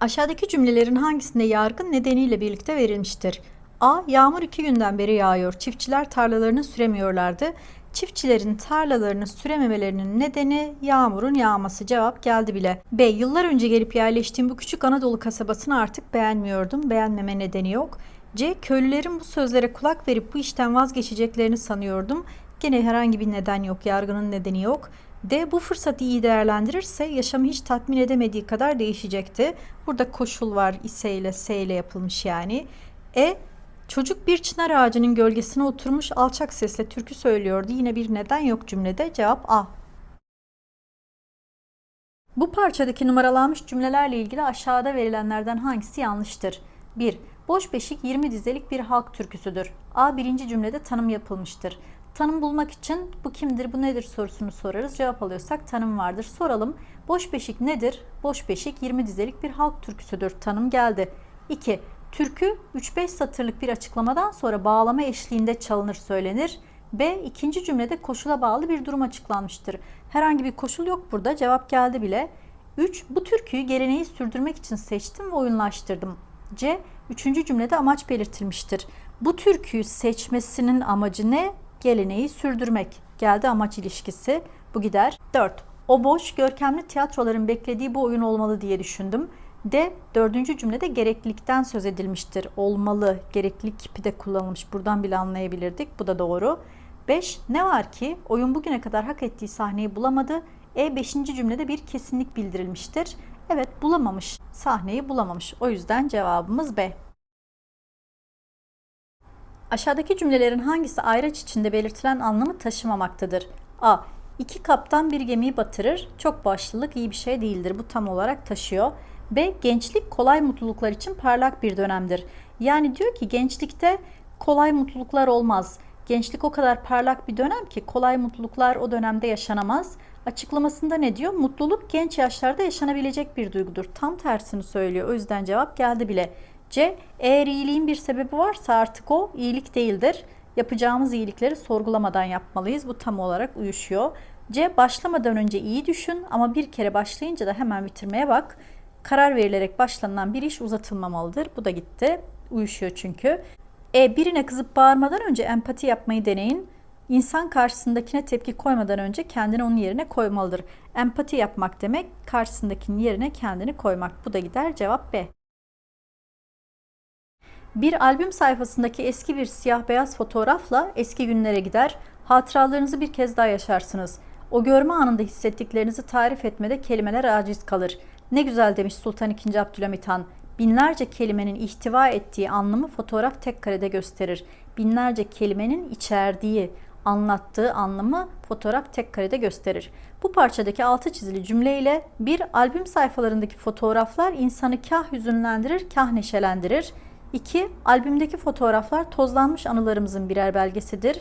Aşağıdaki cümlelerin hangisinde yargı nedeniyle birlikte verilmiştir? A. Yağmur iki günden beri yağıyor. Çiftçiler tarlalarını süremiyorlardı. Çiftçilerin tarlalarını sürememelerinin nedeni yağmurun yağması. Cevap geldi bile. B. Yıllar önce gelip yerleştiğim bu küçük Anadolu kasabasını artık beğenmiyordum. Beğenmeme nedeni yok. C. Köylülerin bu sözlere kulak verip bu işten vazgeçeceklerini sanıyordum. Gene herhangi bir neden yok. Yargının nedeni yok. D. Bu fırsatı iyi değerlendirirse yaşamı hiç tatmin edemediği kadar değişecekti. Burada koşul var ise ile S ile yapılmış yani. E. Çocuk bir çınar ağacının gölgesine oturmuş alçak sesle türkü söylüyordu. Yine bir neden yok cümlede. Cevap A. Bu parçadaki numaralanmış cümlelerle ilgili aşağıda verilenlerden hangisi yanlıştır? 1. Boş beşik 20 dizelik bir halk türküsüdür. A. Birinci cümlede tanım yapılmıştır. Tanım bulmak için bu kimdir, bu nedir sorusunu sorarız. Cevap alıyorsak tanım vardır. Soralım. Boş beşik nedir? Boş beşik 20 dizelik bir halk türküsüdür. Tanım geldi. 2. Türkü 3-5 satırlık bir açıklamadan sonra bağlama eşliğinde çalınır söylenir. B. ikinci cümlede koşula bağlı bir durum açıklanmıştır. Herhangi bir koşul yok burada. Cevap geldi bile. 3. Bu türküyü geleneği sürdürmek için seçtim ve oyunlaştırdım. C. Üçüncü cümlede amaç belirtilmiştir. Bu türküyü seçmesinin amacı ne? Geleneği sürdürmek. Geldi amaç ilişkisi. Bu gider. 4. O boş, görkemli tiyatroların beklediği bu oyun olmalı diye düşündüm. D. Dördüncü cümlede gereklilikten söz edilmiştir. Olmalı, gereklilik kipi de kullanılmış. Buradan bile anlayabilirdik. Bu da doğru. 5. Ne var ki oyun bugüne kadar hak ettiği sahneyi bulamadı. E 5. cümlede bir kesinlik bildirilmiştir. Evet bulamamış. Sahneyi bulamamış. O yüzden cevabımız B. Aşağıdaki cümlelerin hangisi ayraç içinde belirtilen anlamı taşımamaktadır? A. İki kaptan bir gemiyi batırır. Çok başlılık iyi bir şey değildir. Bu tam olarak taşıyor. B. Gençlik kolay mutluluklar için parlak bir dönemdir. Yani diyor ki gençlikte kolay mutluluklar olmaz. Gençlik o kadar parlak bir dönem ki kolay mutluluklar o dönemde yaşanamaz. Açıklamasında ne diyor? Mutluluk genç yaşlarda yaşanabilecek bir duygudur. Tam tersini söylüyor. O yüzden cevap geldi bile. C. Eğer iyiliğin bir sebebi varsa artık o iyilik değildir. Yapacağımız iyilikleri sorgulamadan yapmalıyız. Bu tam olarak uyuşuyor. C. Başlamadan önce iyi düşün ama bir kere başlayınca da hemen bitirmeye bak. Karar verilerek başlanılan bir iş uzatılmamalıdır. Bu da gitti. Uyuşuyor çünkü. E. Birine kızıp bağırmadan önce empati yapmayı deneyin. İnsan karşısındakine tepki koymadan önce kendini onun yerine koymalıdır. Empati yapmak demek karşısındakinin yerine kendini koymak. Bu da gider. Cevap B. Bir albüm sayfasındaki eski bir siyah beyaz fotoğrafla eski günlere gider, hatıralarınızı bir kez daha yaşarsınız. O görme anında hissettiklerinizi tarif etmede kelimeler aciz kalır. Ne güzel demiş Sultan II. Abdülhamit Han. Binlerce kelimenin ihtiva ettiği anlamı fotoğraf tek karede gösterir. Binlerce kelimenin içerdiği, anlattığı anlamı fotoğraf tek karede gösterir. Bu parçadaki altı çizili cümleyle bir albüm sayfalarındaki fotoğraflar insanı kah hüzünlendirir, kah neşelendirir. 2. Albümdeki fotoğraflar tozlanmış anılarımızın birer belgesidir.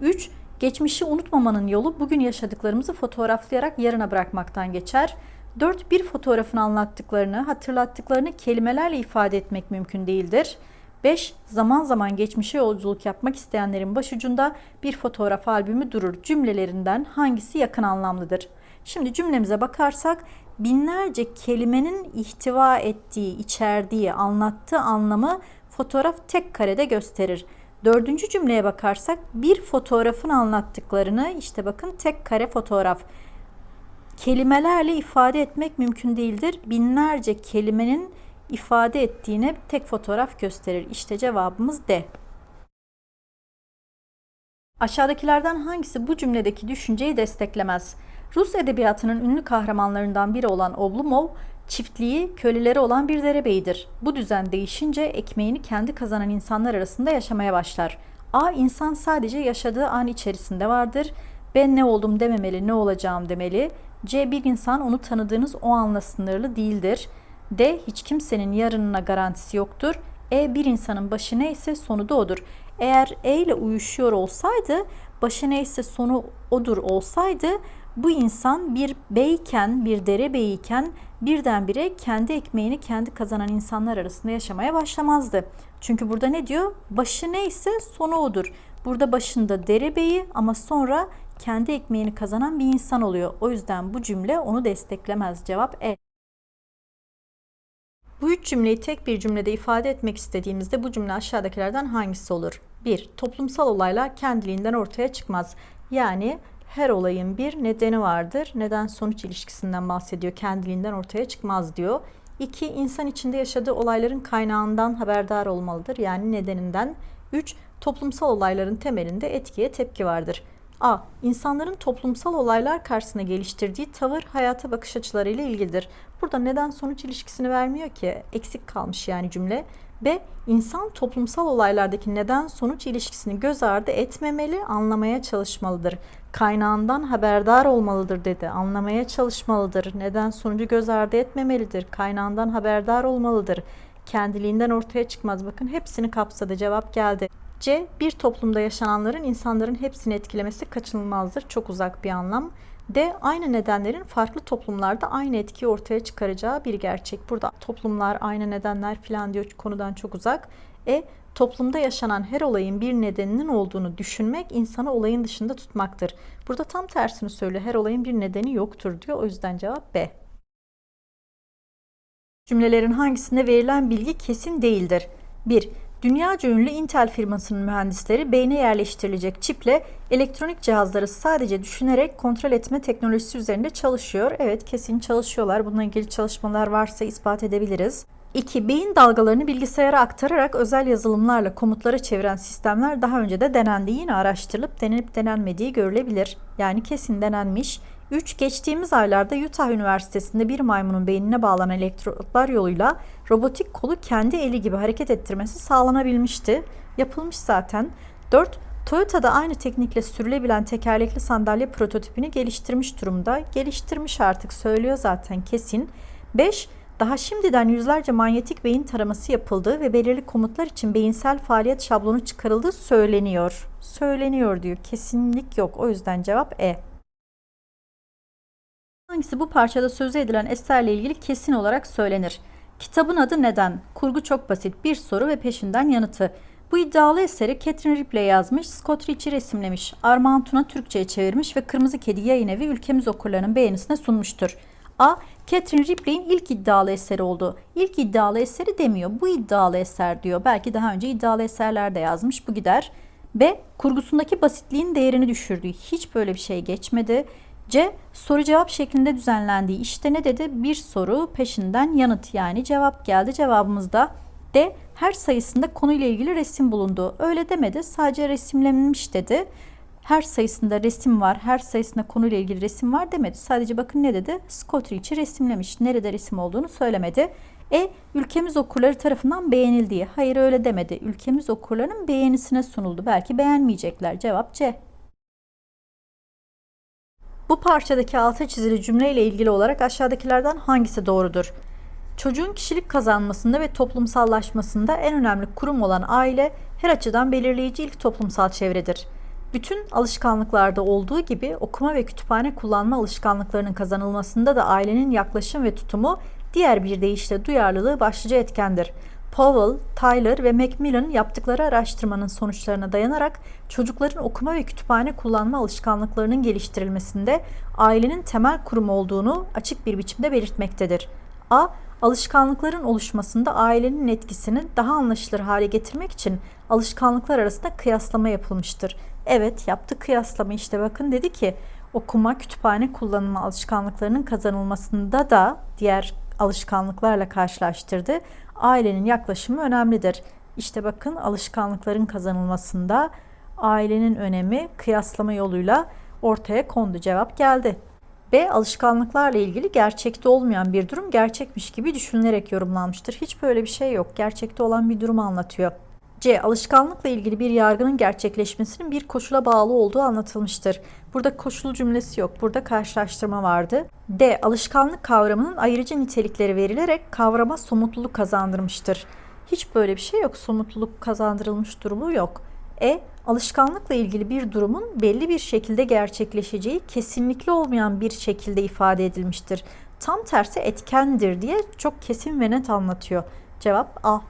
3. Geçmişi unutmamanın yolu bugün yaşadıklarımızı fotoğraflayarak yarına bırakmaktan geçer. 4. Bir fotoğrafın anlattıklarını, hatırlattıklarını kelimelerle ifade etmek mümkün değildir. 5. Zaman zaman geçmişe yolculuk yapmak isteyenlerin başucunda bir fotoğraf albümü durur. Cümlelerinden hangisi yakın anlamlıdır? Şimdi cümlemize bakarsak binlerce kelimenin ihtiva ettiği, içerdiği, anlattığı anlamı fotoğraf tek karede gösterir. Dördüncü cümleye bakarsak bir fotoğrafın anlattıklarını işte bakın tek kare fotoğraf kelimelerle ifade etmek mümkün değildir. Binlerce kelimenin ifade ettiğine tek fotoğraf gösterir. İşte cevabımız D. Aşağıdakilerden hangisi bu cümledeki düşünceyi desteklemez? Rus edebiyatının ünlü kahramanlarından biri olan Oblomov, çiftliği köleleri olan bir derebeyidir. Bu düzen değişince ekmeğini kendi kazanan insanlar arasında yaşamaya başlar. A. insan sadece yaşadığı an içerisinde vardır. Ben ne oldum dememeli, ne olacağım demeli. C. Bir insan onu tanıdığınız o anla sınırlı değildir. D. Hiç kimsenin yarınına garantisi yoktur. E. Bir insanın başı neyse sonu da odur. Eğer E ile uyuşuyor olsaydı, başı neyse sonu odur olsaydı bu insan bir beyken, bir derebeyken birdenbire kendi ekmeğini kendi kazanan insanlar arasında yaşamaya başlamazdı. Çünkü burada ne diyor? Başı neyse sonu odur. Burada başında derebeyi ama sonra kendi ekmeğini kazanan bir insan oluyor. O yüzden bu cümle onu desteklemez. Cevap E. Bu üç cümleyi tek bir cümlede ifade etmek istediğimizde bu cümle aşağıdakilerden hangisi olur? 1. Toplumsal olaylar kendiliğinden ortaya çıkmaz. Yani her olayın bir nedeni vardır. Neden sonuç ilişkisinden bahsediyor. Kendiliğinden ortaya çıkmaz diyor. 2. İnsan içinde yaşadığı olayların kaynağından haberdar olmalıdır. Yani nedeninden. 3. Toplumsal olayların temelinde etkiye tepki vardır. A. İnsanların toplumsal olaylar karşısında geliştirdiği tavır hayata bakış açılarıyla ilgilidir. Burada neden sonuç ilişkisini vermiyor ki. Eksik kalmış yani cümle. B. İnsan toplumsal olaylardaki neden sonuç ilişkisini göz ardı etmemeli, anlamaya çalışmalıdır. Kaynağından haberdar olmalıdır dedi. Anlamaya çalışmalıdır. Neden sonucu göz ardı etmemelidir. Kaynağından haberdar olmalıdır. Kendiliğinden ortaya çıkmaz. Bakın hepsini kapsadı. Cevap geldi. C. Bir toplumda yaşananların insanların hepsini etkilemesi kaçınılmazdır. Çok uzak bir anlam. D. Aynı nedenlerin farklı toplumlarda aynı etkiyi ortaya çıkaracağı bir gerçek. Burada toplumlar, aynı nedenler filan diyor konudan çok uzak. E. Toplumda yaşanan her olayın bir nedeninin olduğunu düşünmek insanı olayın dışında tutmaktır. Burada tam tersini söylüyor. Her olayın bir nedeni yoktur diyor. O yüzden cevap B. Cümlelerin hangisinde verilen bilgi kesin değildir? 1. Dünyaca ünlü Intel firmasının mühendisleri beyne yerleştirilecek çiple elektronik cihazları sadece düşünerek kontrol etme teknolojisi üzerinde çalışıyor. Evet kesin çalışıyorlar. Bununla ilgili çalışmalar varsa ispat edebiliriz. 2. Beyin dalgalarını bilgisayara aktararak özel yazılımlarla komutlara çeviren sistemler daha önce de denendi. Yine araştırılıp denenip denenmediği görülebilir. Yani kesin denenmiş. 3. Geçtiğimiz aylarda Utah Üniversitesi'nde bir maymunun beynine bağlanan elektrotlar yoluyla robotik kolu kendi eli gibi hareket ettirmesi sağlanabilmişti. Yapılmış zaten. 4. Toyota'da aynı teknikle sürülebilen tekerlekli sandalye prototipini geliştirmiş durumda. Geliştirmiş artık söylüyor zaten kesin. 5. Daha şimdiden yüzlerce manyetik beyin taraması yapıldığı ve belirli komutlar için beyinsel faaliyet şablonu çıkarıldığı söyleniyor. Söyleniyor diyor. Kesinlik yok. O yüzden cevap E. Hangisi bu parçada sözü edilen eserle ilgili kesin olarak söylenir? Kitabın adı neden? Kurgu çok basit. Bir soru ve peşinden yanıtı. Bu iddialı eseri Catherine Ripley yazmış, Scott Ritchie resimlemiş, Armağan Tuna Türkçe'ye çevirmiş ve Kırmızı Kedi yayın evi ülkemiz okurlarının beğenisine sunmuştur. A. Catherine Ripley'in ilk iddialı eseri oldu. İlk iddialı eseri demiyor. Bu iddialı eser diyor. Belki daha önce iddialı eserler de yazmış. Bu gider. B. Kurgusundaki basitliğin değerini düşürdüğü. Hiç böyle bir şey geçmedi. C. Soru cevap şeklinde düzenlendiği. İşte ne dedi? Bir soru peşinden yanıt yani cevap geldi. Cevabımız da D. Her sayısında konuyla ilgili resim bulundu. Öyle demedi. Sadece resimlenmiş dedi. Her sayısında resim var, her sayısında konuyla ilgili resim var demedi. Sadece bakın ne dedi? Scott Ritchie resimlemiş. Nerede resim olduğunu söylemedi. E. Ülkemiz okurları tarafından beğenildiği. Hayır öyle demedi. Ülkemiz okurlarının beğenisine sunuldu. Belki beğenmeyecekler. Cevap C. Bu parçadaki altı çizili cümleyle ilgili olarak aşağıdakilerden hangisi doğrudur? Çocuğun kişilik kazanmasında ve toplumsallaşmasında en önemli kurum olan aile her açıdan belirleyici ilk toplumsal çevredir. Bütün alışkanlıklarda olduğu gibi okuma ve kütüphane kullanma alışkanlıklarının kazanılmasında da ailenin yaklaşım ve tutumu diğer bir deyişle duyarlılığı başlıca etkendir. Powell, Tyler ve Macmillan yaptıkları araştırmanın sonuçlarına dayanarak çocukların okuma ve kütüphane kullanma alışkanlıklarının geliştirilmesinde ailenin temel kurum olduğunu açık bir biçimde belirtmektedir. A. Alışkanlıkların oluşmasında ailenin etkisini daha anlaşılır hale getirmek için alışkanlıklar arasında kıyaslama yapılmıştır. Evet yaptı kıyaslama işte bakın dedi ki okuma, kütüphane kullanımı alışkanlıklarının kazanılmasında da diğer alışkanlıklarla karşılaştırdı. Ailenin yaklaşımı önemlidir. İşte bakın alışkanlıkların kazanılmasında ailenin önemi kıyaslama yoluyla ortaya kondu. Cevap geldi. B. Alışkanlıklarla ilgili gerçekte olmayan bir durum gerçekmiş gibi düşünülerek yorumlanmıştır. Hiç böyle bir şey yok. Gerçekte olan bir durumu anlatıyor. C. Alışkanlıkla ilgili bir yargının gerçekleşmesinin bir koşula bağlı olduğu anlatılmıştır. Burada koşul cümlesi yok. Burada karşılaştırma vardı. D. Alışkanlık kavramının ayırıcı nitelikleri verilerek kavrama somutluluk kazandırmıştır. Hiç böyle bir şey yok. Somutluluk kazandırılmış durumu yok. E. Alışkanlıkla ilgili bir durumun belli bir şekilde gerçekleşeceği kesinlikle olmayan bir şekilde ifade edilmiştir. Tam tersi etkendir diye çok kesin ve net anlatıyor. Cevap A.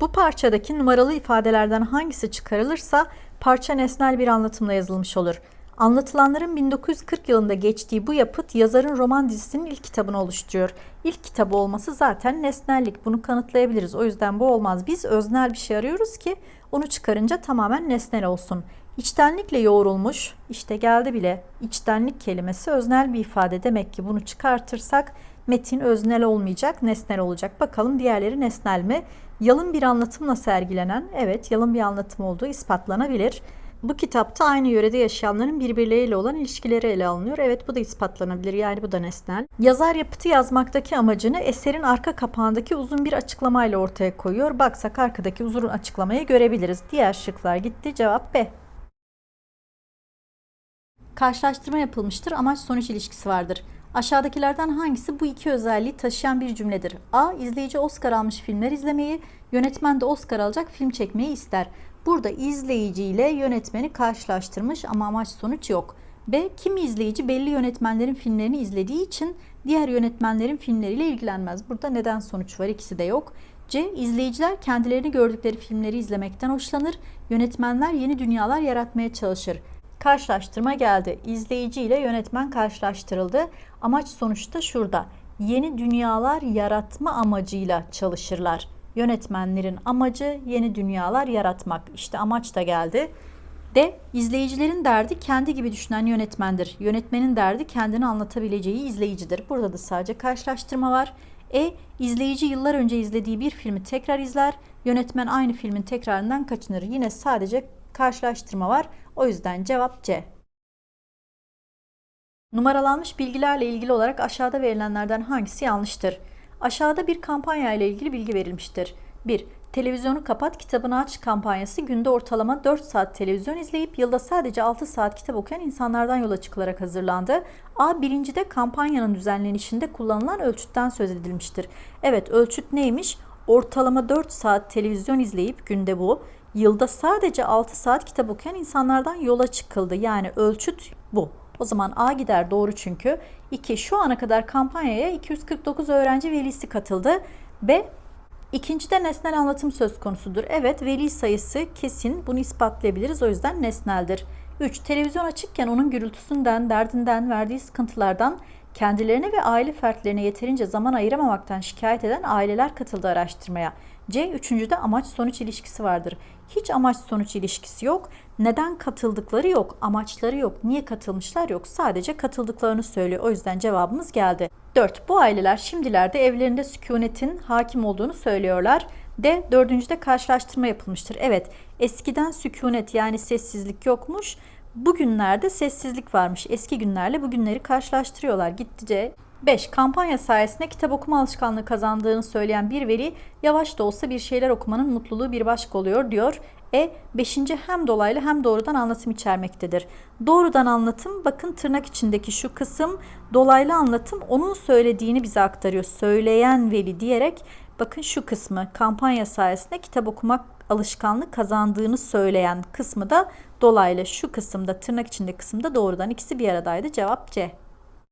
Bu parçadaki numaralı ifadelerden hangisi çıkarılırsa parça nesnel bir anlatımla yazılmış olur. Anlatılanların 1940 yılında geçtiği bu yapıt yazarın roman dizisinin ilk kitabını oluşturuyor. İlk kitabı olması zaten nesnellik. Bunu kanıtlayabiliriz. O yüzden bu olmaz. Biz öznel bir şey arıyoruz ki onu çıkarınca tamamen nesnel olsun. İçtenlikle yoğrulmuş, işte geldi bile içtenlik kelimesi öznel bir ifade. Demek ki bunu çıkartırsak metin öznel olmayacak, nesnel olacak. Bakalım diğerleri nesnel mi? Yalın bir anlatımla sergilenen, evet yalın bir anlatım olduğu ispatlanabilir. Bu kitapta aynı yörede yaşayanların birbirleriyle olan ilişkileri ele alınıyor. Evet bu da ispatlanabilir yani bu da nesnel. Yazar yapıtı yazmaktaki amacını eserin arka kapağındaki uzun bir açıklamayla ortaya koyuyor. Baksak arkadaki uzun açıklamayı görebiliriz. Diğer şıklar gitti. Cevap B. Karşılaştırma yapılmıştır. Amaç sonuç ilişkisi vardır. Aşağıdakilerden hangisi bu iki özelliği taşıyan bir cümledir? A. İzleyici Oscar almış filmler izlemeyi, yönetmen de Oscar alacak film çekmeyi ister. Burada izleyici ile yönetmeni karşılaştırmış ama amaç sonuç yok. B. Kimi izleyici belli yönetmenlerin filmlerini izlediği için diğer yönetmenlerin filmleriyle ilgilenmez. Burada neden sonuç var ikisi de yok. C. İzleyiciler kendilerini gördükleri filmleri izlemekten hoşlanır. Yönetmenler yeni dünyalar yaratmaya çalışır. Karşılaştırma geldi. İzleyici ile yönetmen karşılaştırıldı. Amaç sonuçta şurada. Yeni dünyalar yaratma amacıyla çalışırlar. Yönetmenlerin amacı yeni dünyalar yaratmak. İşte amaç da geldi. D. İzleyicilerin derdi kendi gibi düşünen yönetmendir. Yönetmenin derdi kendini anlatabileceği izleyicidir. Burada da sadece karşılaştırma var. E. İzleyici yıllar önce izlediği bir filmi tekrar izler. Yönetmen aynı filmin tekrarından kaçınır. Yine sadece karşılaştırma var. O yüzden cevap C. Numaralanmış bilgilerle ilgili olarak aşağıda verilenlerden hangisi yanlıştır? Aşağıda bir kampanya ile ilgili bilgi verilmiştir. 1. Televizyonu kapat, kitabını aç kampanyası günde ortalama 4 saat televizyon izleyip yılda sadece 6 saat kitap okuyan insanlardan yola çıkılarak hazırlandı. A. Birincide kampanyanın düzenlenişinde kullanılan ölçütten söz edilmiştir. Evet ölçüt neymiş? Ortalama 4 saat televizyon izleyip günde bu, yılda sadece 6 saat kitap okuyan insanlardan yola çıkıldı. Yani ölçüt bu. O zaman A gider doğru çünkü. 2. Şu ana kadar kampanyaya 249 öğrenci velisi katıldı. B. İkincide nesnel anlatım söz konusudur. Evet veli sayısı kesin bunu ispatlayabiliriz o yüzden nesneldir. 3. Televizyon açıkken onun gürültüsünden, derdinden, verdiği sıkıntılardan kendilerine ve aile fertlerine yeterince zaman ayıramamaktan şikayet eden aileler katıldı araştırmaya. C. Üçüncüde amaç sonuç ilişkisi vardır. Hiç amaç sonuç ilişkisi yok. Neden katıldıkları yok. Amaçları yok. Niye katılmışlar yok. Sadece katıldıklarını söylüyor. O yüzden cevabımız geldi. 4. Bu aileler şimdilerde evlerinde sükunetin hakim olduğunu söylüyorlar. D. Dördüncüde karşılaştırma yapılmıştır. Evet eskiden sükunet yani sessizlik yokmuş. Bugünlerde sessizlik varmış. Eski günlerle bugünleri karşılaştırıyorlar. Gittice 5. Kampanya sayesinde kitap okuma alışkanlığı kazandığını söyleyen bir veri yavaş da olsa bir şeyler okumanın mutluluğu bir başka oluyor diyor. E 5. hem dolaylı hem doğrudan anlatım içermektedir. Doğrudan anlatım bakın tırnak içindeki şu kısım dolaylı anlatım onun söylediğini bize aktarıyor. Söyleyen veli diyerek bakın şu kısmı kampanya sayesinde kitap okumak alışkanlık kazandığını söyleyen kısmı da dolaylı şu kısımda tırnak içinde kısımda doğrudan ikisi bir aradaydı. Cevap C.